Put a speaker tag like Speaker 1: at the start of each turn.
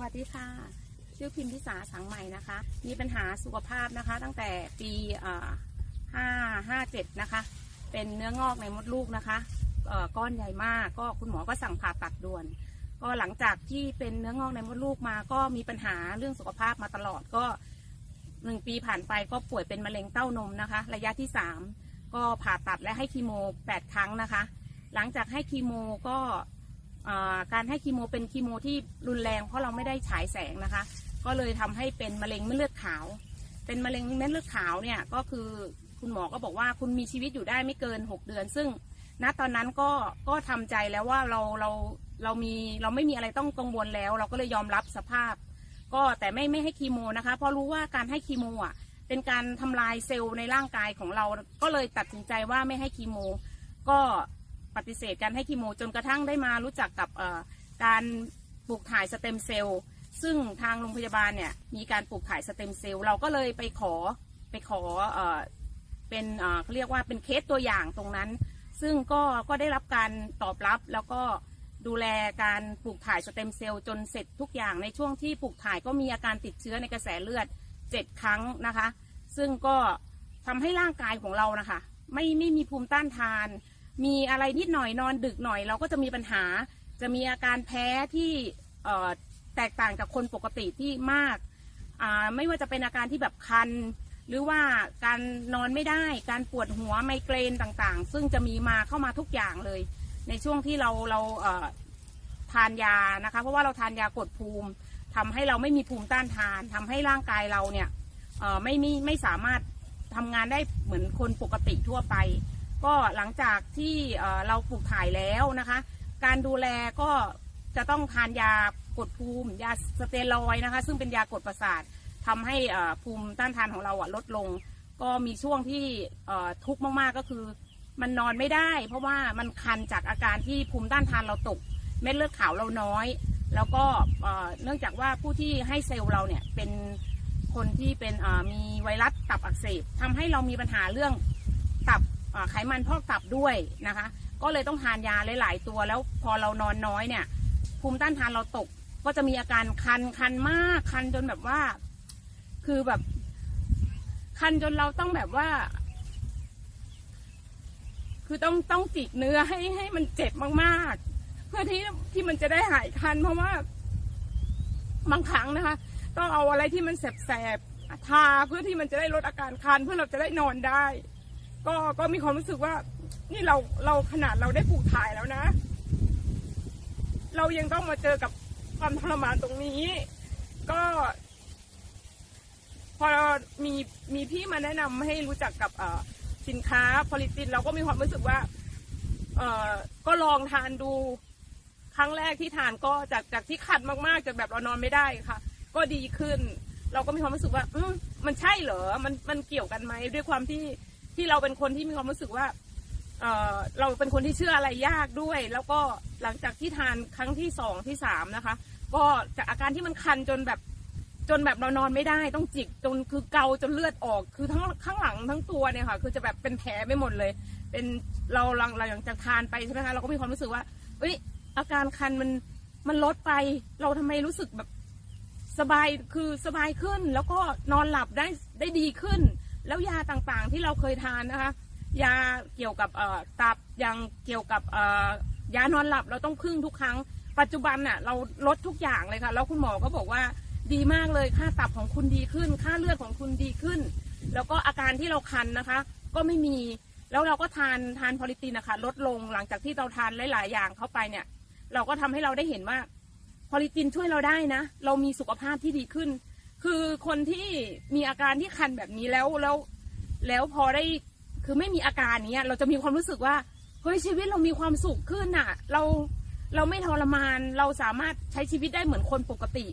Speaker 1: วัสดีค่ะ ชื่อพิมพิสาสังใหม่นะคะ มีปัญหาสุขภาพนะคะ ตั้งแต่ปีห้าห้าเจ็ดนะคะ เป็นเนื้องอกในมดลูกนะคะเอ่อก้อนใหญ่มาก ก็คุณหมอก็สั่งผ่าตัดด่วน ก็หลังจากที่เป็นเนื้องอกในมดลูกมา ก็มีปัญหาเรื่องสุขภาพมาตลอด ก็หนึ่งปีผ่านไปก็ป่วยเป็นมะเร็งเต้านมนะคะ ระยะที่สามก็ผ่าตัดและให้คีโมแปดครั้งนะคะ หลังจากให้คีโมก็ การให้คีโมเป็นคีโมที่รุนแรงเพราะเราไม่ได้ฉายแสงนะคะ ก็เลยทำให้เป็นมะเร็งเม็ดเลือดขาว เป็นมะเร็งเม็ดเลือดขาวเนี่ยก็คือคุณหมอก็บอกว่าคุณมีชีวิตอยู่ได้ไม่เกิน 6 เดือน ซึ่งณตอนนั้นก็ก็ทำใจแล้วว่าเราเราเรามีเราไม่มีอะไรต้องกังวลแล้ว เราก็เลยยอมรับสภาพ ก็แต่ไม่ไม่ให้คีโมนะคะ เพราะรู้ว่าการให้คีโมอะเป็นการทำลายเซลล์ในร่างกายของเรา ก็เลยตัดสินใจว่าไม่ให้คีโม ก็ ปฏิเสธการให้คีโมจนกระทั่งได้มารู้จักกับการปลูกถ่ายสเต็มเซลล์ซึ่งทางโรงพยาบาลเนี่ยมีการปลูกถ่ายสเต็มเซลล์เราก็เลยไปขอไปขอเอ่อเป็นเขาเรียกว่าเป็นเคสตัวอย่างตรงนั้น ซึ่งก็ก็ได้รับการตอบรับแล้วก็ดูแลการปลูกถ่ายสเต็มเซลล์จนเสร็จทุกอย่างในช่วงที่ปลูกถ่ายก็มีอาการติดเชื้อในกระแสเลือดเจ็ดครั้งนะคะ ซึ่งก็ทำให้ร่างกายของเรานะคะ ไม่ไม่มีภูมิต้านทาน มีอะไรนิดหน่อยนอนดึกหน่อย เราก็จะมีปัญหา จะมีอาการแพ้ที่แตกต่างจากคนปกติที่มาก ไม่ว่าจะเป็นอาการที่แบบคัน หรือว่าการนอนไม่ได้ การปวดหัวไมเกรนต่างๆ ซึ่งจะมีมาเข้ามาทุกอย่างเลย ในช่วงที่เราเราเทานยานะคะ เพราะว่าเราทานยากดภูมิทำให้เราไม่มีภูมิต้านทานทำให้ร่างกายเราเนี่ยไม่ไม่ไม่สามารถทำงานได้เหมือนคนปกติทั่วไป ก็หลังจากที่เราปลูกถ่ายแล้วนะคะ การดูแลก็จะต้องทานยากดภูมิ ยาสเตียรอยนะคะ ซึ่งเป็นยากดประสาททำให้ภูมิต้านทานของเราลดลง ก็มีช่วงที่ทุกข์มากๆก็คือ มันนอนไม่ได้ เพราะว่ามันคันจากอาการที่ภูมิต้านทานเราตก เม็ดเลือดขาวเราน้อย แล้วก็เนื่องจากว่าผู้ที่ให้เซลล์เราเนี่ยเป็นคนที่เป็นมีไวรัสตับอักเสบทำให้เรามีปัญหาเรื่องตับ ไขมันพอกตับด้วยนะคะ ก็เลยต้องทานยาหลายๆตัวแล้วพอเรานอนน้อยเนี่ย ภูมิต้านทานเราตก ก็จะมีอาการคันคันมากคันจนแบบว่า คือแบบ คันจนเราต้องแบบว่า คือต้องต้องจิกเนื้อให้ให้มันเจ็บมากๆ เพื่อที่ที่มันจะได้หายคัน เพราะว่าบางครั้งนะคะ ต้องเอาอะไรที่มันแสบๆทาเพื่อที่มันจะได้ลดอาการคันเพื่อเราจะได้นอนได้ ก็ก็มีความรู้สึกว่า นี่เราเราขนาดเราได้ปลูกถ่ายแล้วนะ เรายังต้องมาเจอกับความทรมานตรงนี้ ก็ พอมีมีพี่มาแนะนำให้รู้จักกับอสินค้าผลิตินเราก็มีความรู้สึกว่าเออก็ลองทานดู ครั้งแรกที่ทานก็จากจากที่คันมากๆจนแบบเรานอนไม่ได้ค่ะ ก็ดีขึ้น เราก็มีความรู้สึกว่า อืมมันใช่เหรอ มันมันเกี่ยวกันไหมด้วยความที่ ที่เราเป็นคนที่มีความรู้สึกว่าเอ่อเราเป็นคนที่เชื่ออะไรยากด้วย แล้วก็หลังจากที่ทานครั้งที่สองที่สามนะคะ ก็จากอาการที่มันคันจนแบบจนแบบเรานอนไม่ได้ต้องจิกจนคือเกาจนเลือดออก คือทั้งข้างหลังทั้งตัวเนี่ยค่ะ คือจะแบบเป็นแผลไปหมดเลย เป็นเราหลังหลังจากทานไปใช่ไหมคะเราก็มีความรู้สึกว่าเอ้ยอาการคันมันมันลดไป เราทำไมรู้สึกแบบสบายคือสบายขึ้น แล้วก็นอนหลับได้ได้ดีขึ้น แล้วยาต่างๆที่เราเคยทานนะคะ ยาเกี่ยวกับตับยังเกี่ยวกับยานอนหลับเราต้องพึ่งทุกครั้ง ปัจจุบันน่ะเราลดทุกอย่างเลยค่ะ แล้วคุณหมอก็บอกว่าดีมากเลยค่าตับของคุณดีขึ้น ค่าเลือดของคุณดีขึ้น แล้วก็อาการที่เราคันนะคะ ก็ไม่มีแล้วเราก็ทานทานพอลิตินนะคะลดลงหลังจากที่เราทานหลาย ๆ อย่างเข้าไปเนี่ย เราก็ทำให้เราได้เห็นว่าพอลิตินช่วยเราได้นะ เรามีสุขภาพที่ดีขึ้น คือคนที่มีอาการที่คันแบบนี้แล้วแล้ว แล้วพอได้คือไม่มีอาการเนี้ย เราจะมีความรู้สึกว่าเฮ้ยชีวิตเรามีความสุขขึ้นอะ เราเราไม่ทรมานเราสามารถใช้ชีวิตได้เหมือนคนปกติ